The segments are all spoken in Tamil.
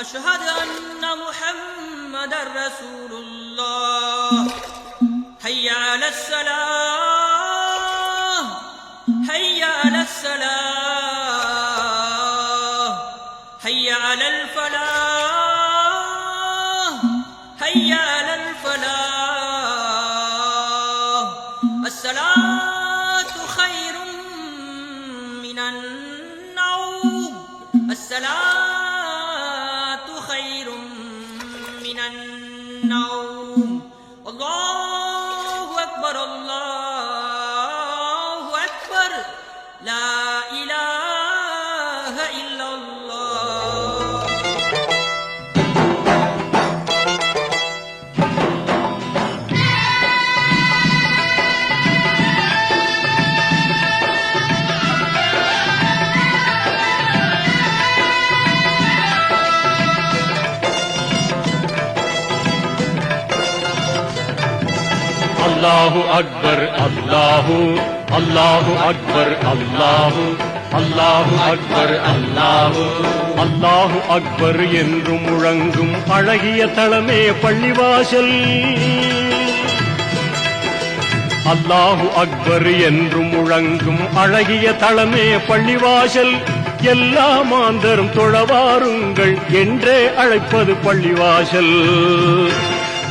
أشهد أن محمد رسول الله. حي على السلام. حي على السلام. حي على الفلاح. حي على الفلاح. الصلاة خير من النوم. الصلاة النوم الله أكبر الله أكبر لا إله إلا அல்லாஹு அக்பர் அல்லாஹு அல்லாஹு அக்பர் அல்லாஹு அல்லாஹு அக்பர் அல்லாஹு அல்லாஹு அக்பர் என்று முழங்கும் அழகிய தளமே பள்ளிவாசல். அல்லாஹு அக்பர் என்று முழங்கும் அழகிய தளமே பள்ளிவாசல். எல்லா மாந்தரும் தொழவாருங்கள் என்றே அழைப்பது பள்ளிவாசல்.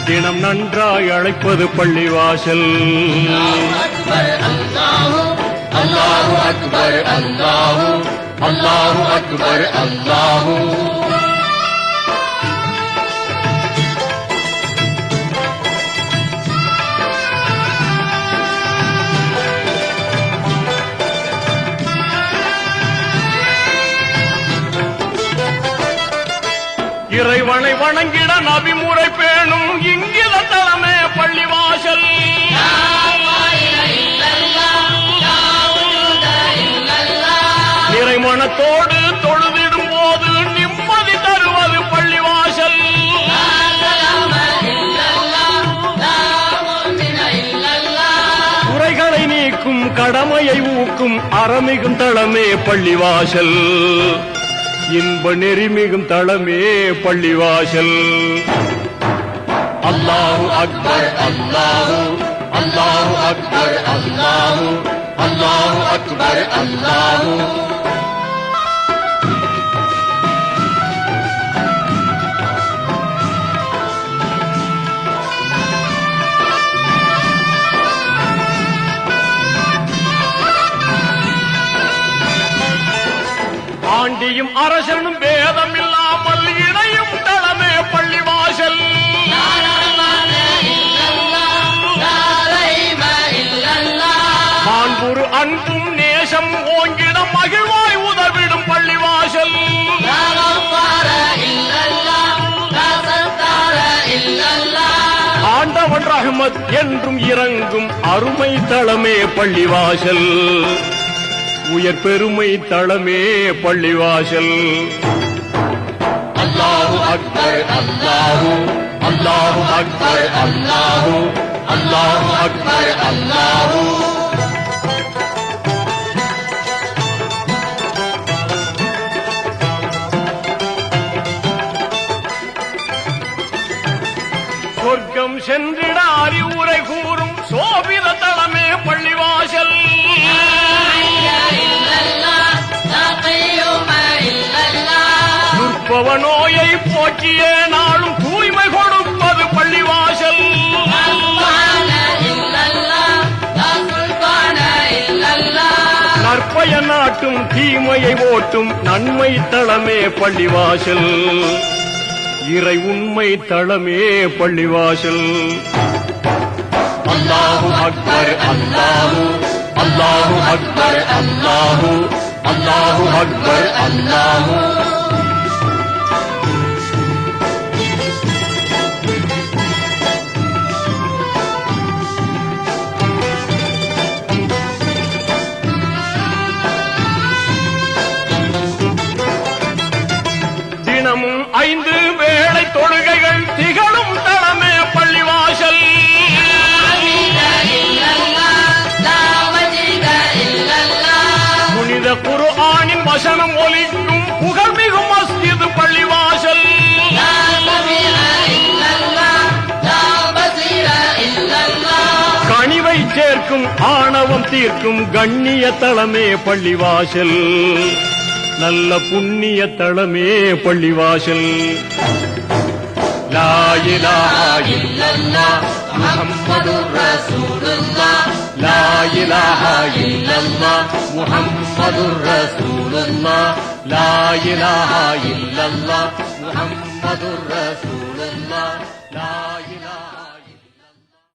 தினம் நன்றாய் அழைப்பது பள்ளிவாசல். அல்லாஹு அக்பர் அல்லாஹு அல்லாஹு அக்பர் அல்லாஹு. இறைவனை வணங்கிட நபிமுறை பேணும் இங்கில தலைமை பள்ளிவாசல். நிறைமணத்தோடு தொழுதிடும் போது நிம்மதி தருவது பள்ளிவாசல். குறைகளை நீக்கும் கடமையை ஊக்கும் அறமிகும் தளமே பள்ளிவாசல். இன்ப நெறிமிகும் தளமே பள்ளிவாசல். அல்லாஹு அக்பர் அல்லாஹு அல்லாஹு அக்பர் அல்லாஹு அல்லாஹு அக்பர் அல்லாஹு. ஆண்டியும் அரசனும் பேதம் இல்லாமல் இணையும் தளமே பள்ளிவாசல். மாண்புரு அன்பும் நேசம் ஓங்கிட மகிழ்வாய் உதவிடும் பள்ளிவாசல். ஆண்டவன் ரஹமத் என்றும் இறங்கும் அருமை தளமே பள்ளிவாசல். உயர் பெருமை தளமே பள்ளிவாசல். அல்லாஹு அக்பர் அல்லாஹு அல்லாஹு அக்பர் அல்லாஹு அல்லாஹு அக்பர் அல்லாஹு. சொர்க்கம் சென்றிட அறிவுரை கூறும் துர்ப்பவ நோயை போக்கிய நாளும் தூய்மை கொடுப்பது பள்ளிவாசல். நற்பய நாட்டும் தீமையை ஓட்டும் நன்மை தளமே பள்ளிவாசல். இறை உண்மை தளமே பள்ளிவாசல். அல்லாஹு அக்பர் அல்லாஹு அல்லாஹு அக்பர் அல்லாஹு அல்லாஹு அக்பர் அல்லாஹு. காக்கும் ஆணவம் தீர்க்கும் கண்ணிய தளமே பள்ளிவாசல். நல்ல புண்ணிய தளமே பள்ளிவாசல். லா இலாஹா இல்லல்லாஹ் முஹம்மதுர் ரசூலுல்லாஹ் லா இலாஹா இல்லல்லாஹ் முஹம்மதுர் ரசூலுல்லாஹ் லா இலாஹா இல்லல்லாஹ்